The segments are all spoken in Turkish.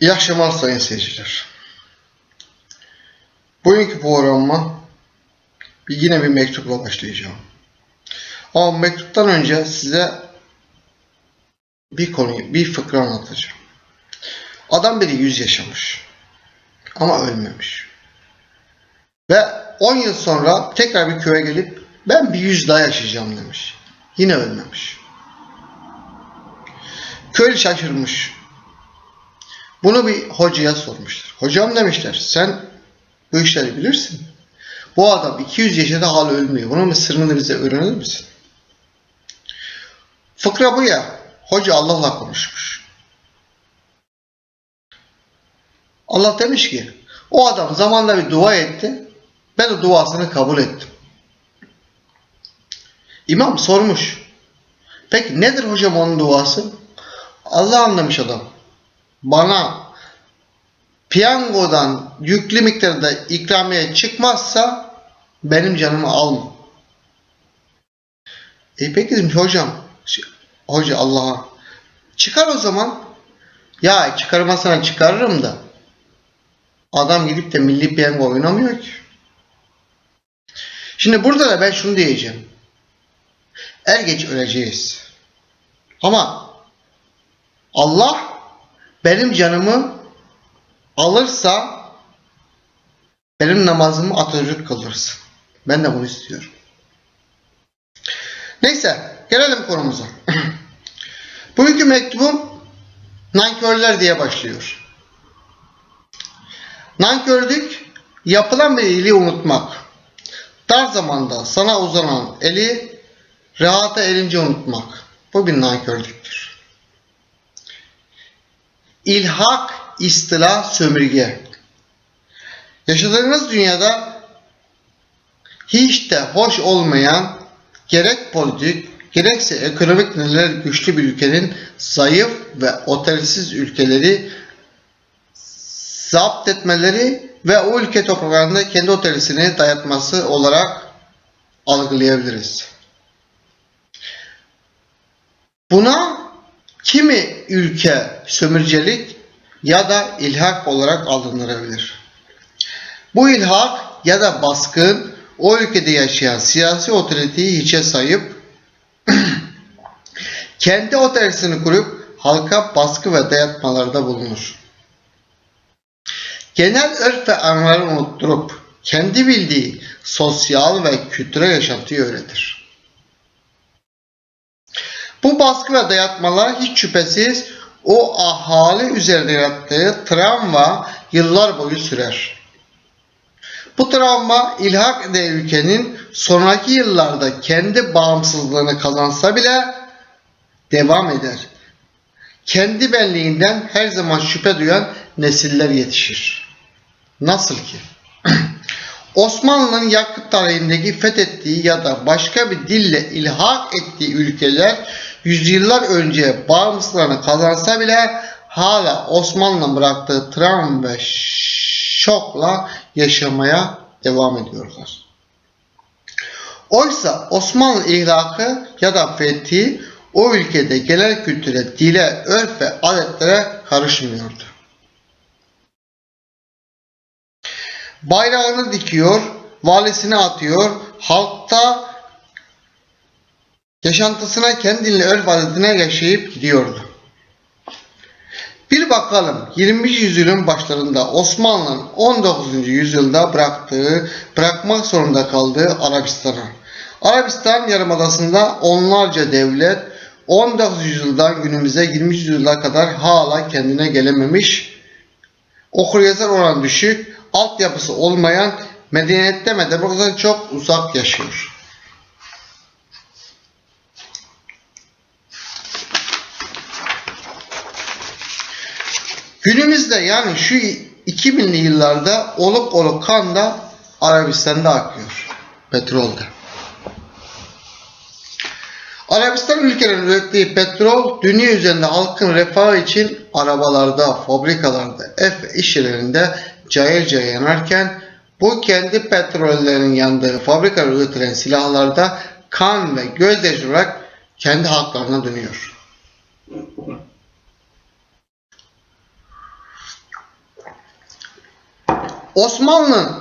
İyi akşamlar sayın seyirciler. Bugünkü programıma yine bir mektupla başlayacağım. Ama mektuptan önce size bir konuyu, bir fıkra anlatacağım. Adam biri 100 yaşamış ama ölmemiş. Ve 10 yıl sonra tekrar bir köye gelip ben bir 100 daha yaşayacağım demiş. Yine ölmemiş. Köylü şaşırmış. Bunu bir hocaya sormuşlar. Hocam demişler sen bu işleri bilirsin. Bu adam 200 yaşında hala ölmüyor. Bunun bir sırrını bize öğrenir misin? Fıkra bu ya. Hoca Allah'la konuşmuş. Allah demiş ki o adam zamanla bir dua etti. Ben o duasını kabul ettim. İmam sormuş. Peki nedir hocam onun duası? Allah anlamış adam bana piyangodan yüklü miktarda ikramiye çıkmazsa benim canımı alma. E peki demiş hocam, hoca Allah'a çıkar o zaman. Ya çıkarmasına çıkarırım da adam gidip de milli piyango oynamıyor ki. Şimdi burada da ben şunu diyeceğim. Er geç öleceğiz. Ama Allah benim canımı alırsa benim namazımı Atatürk kılırsın. Ben de bunu istiyorum. Neyse gelelim konumuza. Bugünkü mektubum nankörler diye başlıyor. Nankörlük yapılan bir iyiliği unutmak. Dar zamanda sana uzanan eli rahata erince unutmak. Bu bir nankörlüktür. İlhak, istila, sömürge. Yaşadığınız dünyada hiç de hoş olmayan gerek politik gerekse ekonomik nedenler güçlü bir ülkenin zayıf ve otelsiz ülkeleri zapt etmeleri ve o ülke topraklarında kendi otelisini dayatması olarak algılayabiliriz. Buna kimi ülke sömürcelik ya da ilhak olarak alınabilir. Bu ilhak ya da baskın o ülkede yaşayan siyasi otoriteyi hiçe sayıp kendi otoritesini kurup halka baskı ve dayatmalarda bulunur. Genel örf ve anıları unutturup kendi bildiği sosyal ve kültürel yaşantıyı öğretir. Bu baskı ve dayatmalar hiç şüphesiz o ahali üzerinde yarattığı travma yıllar boyu sürer. Bu travma ilhak eden ülkenin sonraki yıllarda kendi bağımsızlığını kazansa bile devam eder. Kendi benliğinden her zaman şüphe duyan nesiller yetişir. Nasıl ki? Osmanlı'nın yakıt tarihindeki fethettiği ya da başka bir dille ilhak ettiği ülkeler yüzyıllar önce bağımsızlığını kazansa bile hala Osmanlı'nın bıraktığı travma ve şokla yaşamaya devam ediyorlar. Oysa Osmanlı ihlakı ya da fethi o ülkede genel kültüre, dile, örf ve adetlere karışmıyordu. Bayrağını dikiyor, valisini atıyor, halkta yaşantısına kendinle örf adetine yaşayıp gidiyordu. Bir bakalım 20. yüzyılın başlarında Osmanlı'nın 19. yüzyılda bıraktığı, bırakmak zorunda kaldığı Arabistan'a. Arabistan Yarımadası'nda onlarca devlet 19. yüzyıldan günümüze 20. yüzyıla kadar hala kendine gelememiş, okuryazar oran düşük, altyapısı olmayan, medeniyette demokrasiden çok uzak yaşıyor. Günümüzde yani şu 2000'li yıllarda oluk oluk kan da Arabistan'da akıyor. Petrolde. Arabistan ülkelerinin ürettiği petrol dünya üzerinde halkın refahı için arabalarda, fabrikalarda, ev ve iş yerlerinde cayır cayır yanarken bu kendi petrollerinin yandığı fabrikalarda üretilen silahlarda kan ve gözyaşı olarak kendi halklarına dönüyor. Osmanlı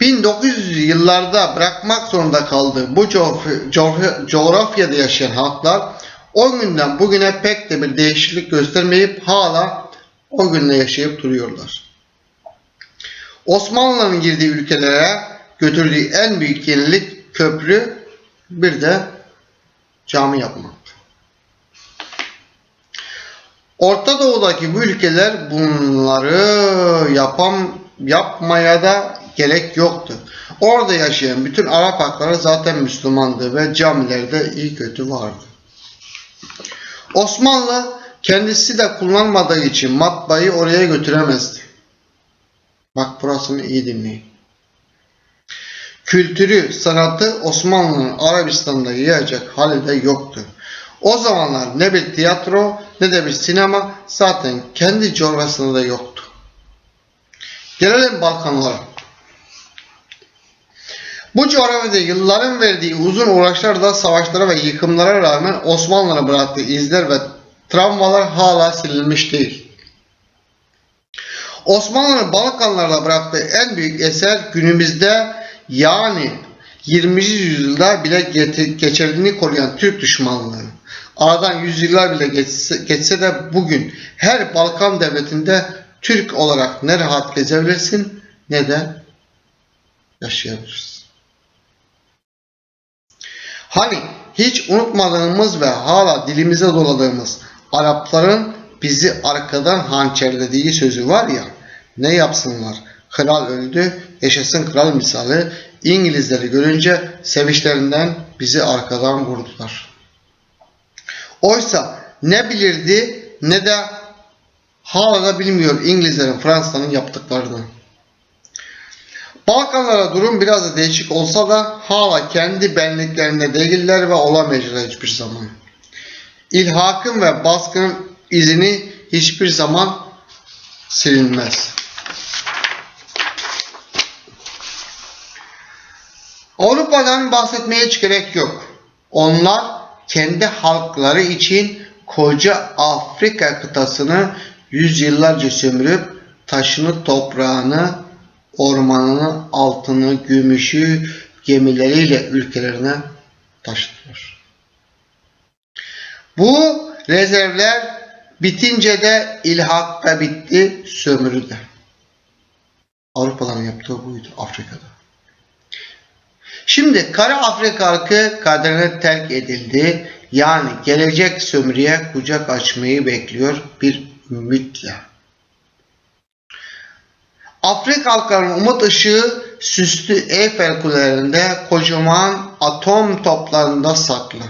1900 yıllarda bırakmak zorunda kaldığı bu coğrafya- coğrafya- coğrafyada yaşayan halklar o günden bugüne pek de bir değişiklik göstermeyip hala o günle yaşayıp duruyorlar. Osmanlı'nın girdiği ülkelere götürdüğü en büyük yenilik köprü bir de cami yapmak. Orta Doğu'daki bu ülkeler bunları yapam, yapmaya da gerek yoktu. Orada yaşayan bütün Arap halkları zaten Müslümandı ve camilerde iyi kötü vardı. Osmanlı kendisi de kullanmadığı için matbaayı oraya götüremezdi. Bak burasını iyi dinleyin. Kültürü, sanatı Osmanlı'nın Arabistan'da yayacak hali de yoktu. O zamanlar ne bir tiyatro ne de bir sinema zaten kendi coğrafyasında da yoktu. Gelelim Balkanlara. Bu coğrafyada yılların verdiği uzun uğraşlarda savaşlara ve yıkımlara rağmen Osmanlı'na bıraktığı izler ve travmalar hala silinmiş değil. Osmanlı'nın Balkanlarda bıraktığı en büyük eser günümüzde yani 20. yüzyılda bile geçerliğini koruyan Türk düşmanlığı. Aradan yüzyıllar bile geçse, geçse de bugün her Balkan devletinde Türk olarak ne rahat gezebilirsin ne de yaşayabilirsin. Hani hiç unutmadığımız ve hala dilimize doladığımız Arapların bizi arkadan hançerlediği sözü var ya ne yapsınlar? Kral öldü, yaşasın kral misali. İngilizleri görünce sevinçlerinden bizi arkadan vurdular. Oysa ne bilirdi ne de hala bilmiyor İngilizlerin Fransa'nın yaptıklarını. Balkanlara durum biraz da değişik olsa da hala kendi benliklerinde değiller ve olamayacaklar hiçbir zaman. İlhakın ve baskının izini hiçbir zaman silinmez. Avrupa'dan bahsetmeye hiç gerek yok. Onlar kendi halkları için koca Afrika kıtasını yüzyıllarca sömürüp taşını, toprağını, ormanını, altını, gümüşü gemileriyle ülkelerine taşıdılar. Bu rezervler bitince de ilhak da bitti, sömürü de. Avrupa'nın yaptığı buydu Afrika'da. Şimdi Kara Afrika halkı kaderine terk edildi. Yani gelecek sömürüye kucak açmayı bekliyor bir ümitle. Afrika halklarının umut ışığı süslü Eyfel kulelerinde kocaman atom toplarında saklı.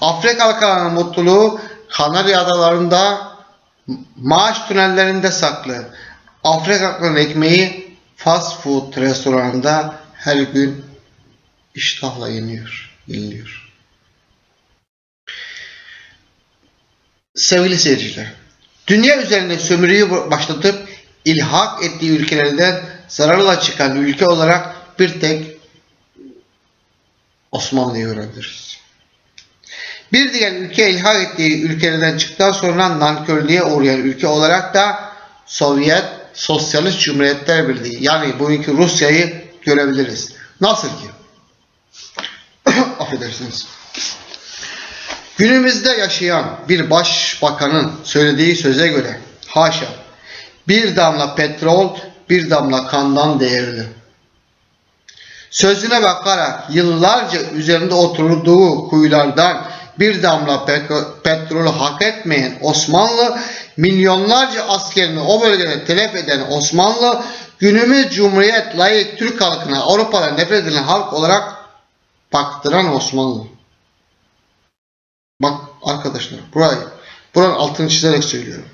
Afrika halklarının mutluluğu Kanarya adalarında maaş tünellerinde saklı. Afrika halklarının ekmeği fast food restoranında her gün iştahla yeniyor, yeniliyor. Sevgili seyirciler, dünya üzerinde sömürüyü başlatıp ilhak ettiği ülkelerden zararla çıkan ülke olarak bir tek Osmanlı'yı görebiliriz. Bir diğer ülke ilhak ettiği ülkelerden çıktıktan sonra nankörlüğe uğrayan ülke olarak da Sovyet Sosyalist Cumhuriyetler Birliği yani bugünkü Rusya'yı görebiliriz. Nasıl ki? Affedersiniz. Günümüzde yaşayan bir başbakanın söylediği söze göre haşa bir damla petrol bir damla kandan değerli. Sözüne bakarak yıllarca üzerinde oturduğu kuyulardan bir damla pe- petrolü hak etmeyen Osmanlı, milyonlarca askerini o bölgede telef eden Osmanlı, günümüz Cumhuriyet layık Türk halkına Avrupa'da nefret edilen halk olarak baktıran Osmanlı. Bak arkadaşlar burayı, buranın altını çizerek söylüyorum.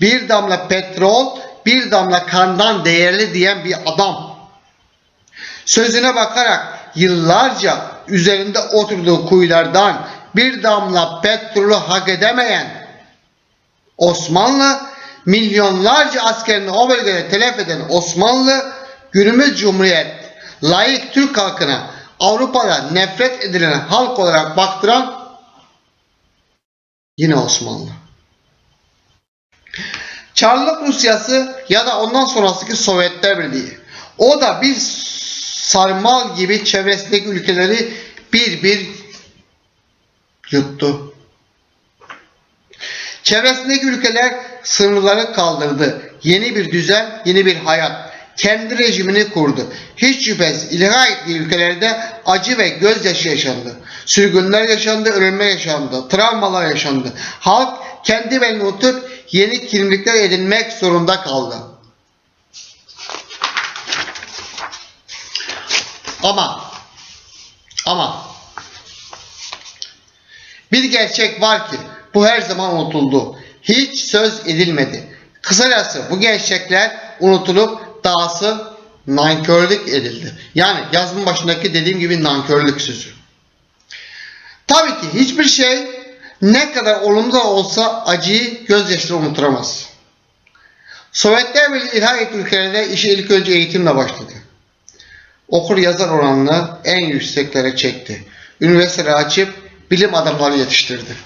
Bir damla petrol, bir damla kandan değerli diyen bir adam. Sözüne bakarak yıllarca üzerinde oturduğu kuyulardan bir damla petrolü hak edemeyen Osmanlı, milyonlarca askerini o bölgede telef eden Osmanlı, günümüz Cumhuriyet, layık Türk halkına Avrupa'da nefret edilen halk olarak baktıran yine Osmanlı. Çarlık Rusyası ya da ondan sonrasındaki Sovyetler Birliği. O da bir sarmal gibi çevresindeki ülkeleri bir bir yuttu. Çevresindeki ülkeler sınırları kaldırdı. Yeni bir düzen, yeni bir hayat. Kendi rejimini kurdu. Hiç şüphesiz ilha ettiği ülkelerde acı ve gözyaşı yaşandı. Sürgünler yaşandı, ölümler yaşandı, travmalar yaşandı. Halk kendi belini unutup yeni kimlikler edinmek zorunda kaldı. Ama ama bir gerçek var ki bu her zaman unutuldu. Hiç söz edilmedi. Kısacası bu gerçekler unutulup dahası nankörlük edildi. Yani yazımın başındaki dediğim gibi nankörlük sözü. Tabii ki hiçbir şey ne kadar olumlu da olsa acıyı gözyaşları unuturamaz. Sovyetler Birliği ilhak ettiği ülkelerde işi ilk önce eğitimle başladı. Okur yazar oranını en yükseklere çekti. Üniversiteleri açıp bilim adamları yetiştirdi.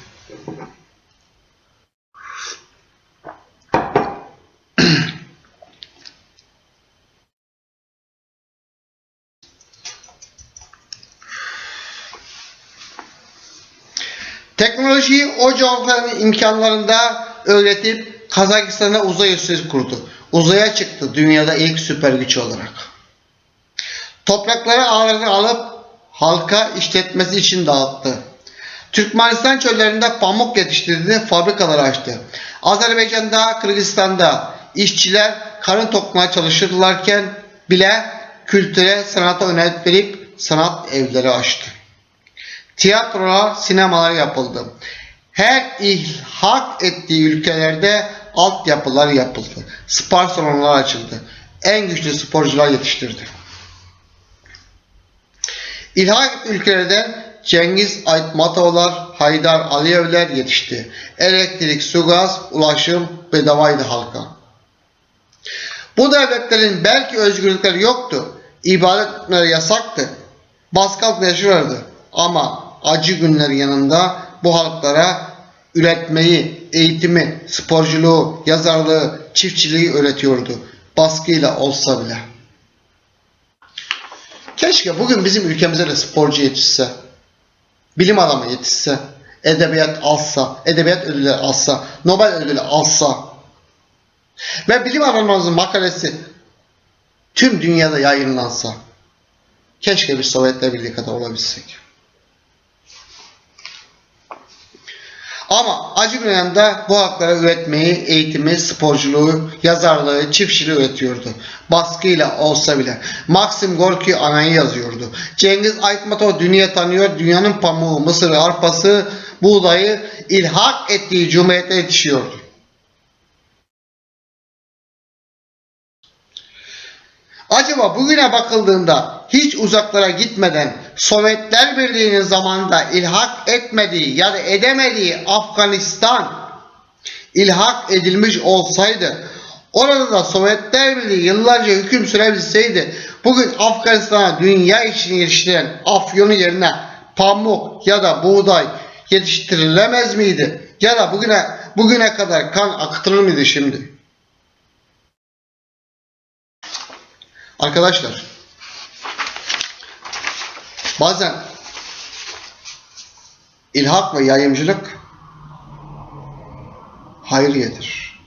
Teknolojiyi o coğrafyanın imkanlarında öğretip Kazakistan'a uzay üssesi kurdu. Uzaya çıktı dünyada ilk süper güç olarak. Toprakları ağlarını alıp halka işletmesi için dağıttı. Türkmenistan çöllerinde pamuk yetiştirdiği fabrikalar açtı. Azerbaycan'da, Kırgızistan'da işçiler karın tokmaya çalışırlarken bile kültüre, sanata önem verip sanat evleri açtı. Tiyatrolar, sinemalar yapıldı. Her ilhak ettiği ülkelerde altyapılar yapıldı. Spor salonları açıldı. En güçlü sporcular yetiştirdi. İlhak ülkelerden Cengiz Aytmatovlar, Haydar Aliyevler yetişti. Elektrik, su, gaz, ulaşım bedavaydı halka. Bu devletlerin belki özgürlükleri yoktu. İbadetleri yasaktı. Baskı altında yaşıyorlardı. Ama acı günler yanında bu halklara üretmeyi, eğitimi, sporculuğu, yazarlığı, çiftçiliği öğretiyordu. Baskıyla olsa bile. Keşke bugün bizim ülkemize de sporcu yetişse, bilim adamı yetişse, edebiyat alsa, edebiyat ödülü alsa, Nobel ödülü alsa ve bilim adamlarımızın makalesi tüm dünyada yayınlansa. Keşke bir Sovyetler Birliği kadar olabilsek. Ama acı bir yanda bu haklara üretmeyi, eğitimi, sporculuğu, yazarlığı, çiftçiliği üretiyordu. Baskıyla olsa bile. Maxim Gorki anayı yazıyordu. Cengiz Aytmatov dünya tanıyor, dünyanın pamuğu, mısırı, arpası, buğdayı ilhak ettiği cumhuriyete yetişiyordu. Acaba bugüne bakıldığında hiç uzaklara gitmeden Sovyetler Birliği'nin zamanında ilhak etmediği ya da edemediği Afganistan ilhak edilmiş olsaydı orada da Sovyetler Birliği yıllarca hüküm sürebilseydi bugün Afganistan'a dünya için yetiştiren afyonu yerine pamuk ya da buğday yetiştirilemez miydi? Ya da bugüne bugüne kadar kan akıtılır mıydı şimdi? Arkadaşlar bazen ilhak ve yayımcılık hayır getirir.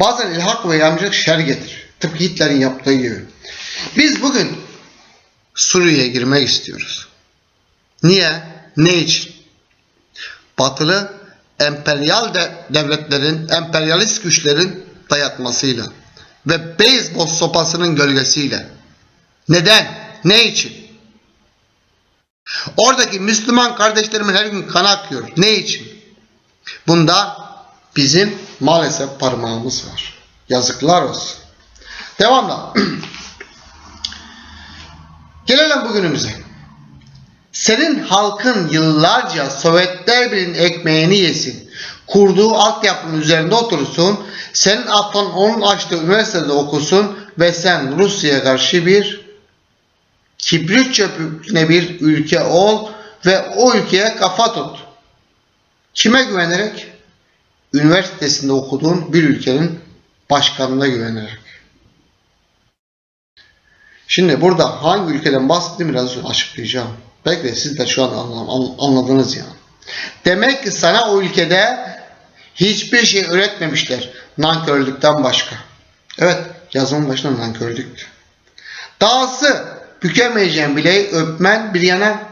Bazen ilhak ve yayımcılık şer getirir. Tıpkı Hitler'in yaptığı gibi. Biz bugün Suriye'ye girmek istiyoruz. Niye? Ne için? Batılı emperyal de devletlerin, emperyalist güçlerin dayatmasıyla ve beyzbol sopasının gölgesiyle. Neden? Ne için? Oradaki Müslüman kardeşlerimin her gün kan akıyor. Ne için? Bunda bizim maalesef parmağımız var. Yazıklar olsun. Devamla. Gelelim bugünümüze. Senin halkın yıllarca Sovyetler Birliği'nin ekmeğini yesin. Kurduğu altyapının üzerinde otursun. Senin atlan onun açtığı üniversitede okusun ve sen Rusya'ya karşı bir kibrit çöpüne bir ülke ol ve o ülkeye kafa tut. Kime güvenerek? Üniversitesinde okuduğun bir ülkenin başkanına güvenerek. Şimdi burada hangi ülkeden bahsettiğimi biraz açıklayacağım. Belki de siz de şu an- anladınız yani. Demek ki sana o ülkede hiçbir şey öğretmemişler. Nankörlükten başka. Evet yazımın başında nankörlüktü. Dahası bükemeyeceğin bileği öpmen bir yana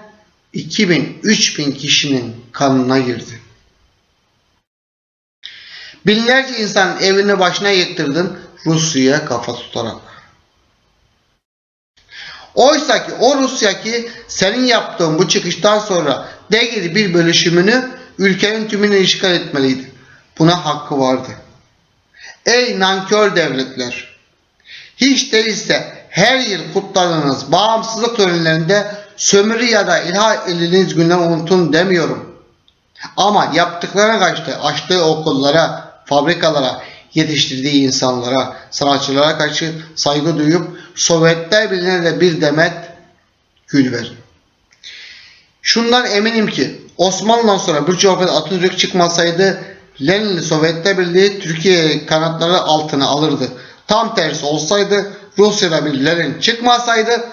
2000-3000 kişinin kanına girdi. Binlerce insan evini başına yıktırdın Rusya'ya kafa tutarak. Oysa ki o Rusya ki senin yaptığın bu çıkıştan sonra değeri bir bölüşümünü ülkenin tümünü işgal etmeliydi. Buna hakkı vardı. Ey nankör devletler! Hiç değilse her yıl kutladığınız bağımsızlık törenlerinde sömürü ya da ilha edildiğiniz günler unutun demiyorum. Ama yaptıklarına karşı açtığı okullara, fabrikalara, yetiştirdiği insanlara, sanatçılara karşı saygı duyup Sovyetler Birliği'ne de bir demet gül verin. Şundan eminim ki Osmanlı'dan sonra birçok kez Atatürk çıkmasaydı Leninli Sovyetler Birliği Türkiye kanatları altına alırdı. Tam tersi olsaydı Rusya'da bir Lenin çıkmasaydı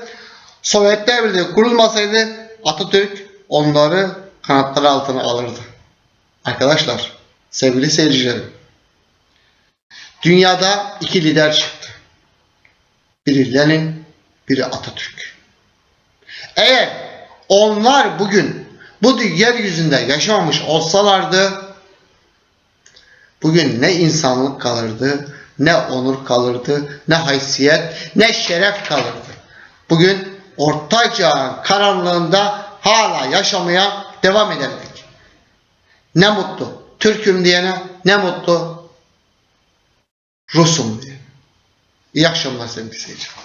Sovyetler Birliği kurulmasaydı Atatürk onları kanatları altına alırdı. Arkadaşlar, sevgili seyircilerim. Dünyada iki lider çıktı. Biri Lenin, biri Atatürk. Eğer onlar bugün bu yeryüzünde yaşamamış olsalardı bugün ne insanlık kalırdı, ne onur kalırdı, ne haysiyet, ne şeref kalırdı. Bugün orta çağın karanlığında hala yaşamaya devam ederdik. Ne mutlu Türk'üm diyene, ne mutlu Rus'um diye. İyi akşamlar sevgili seyirciler.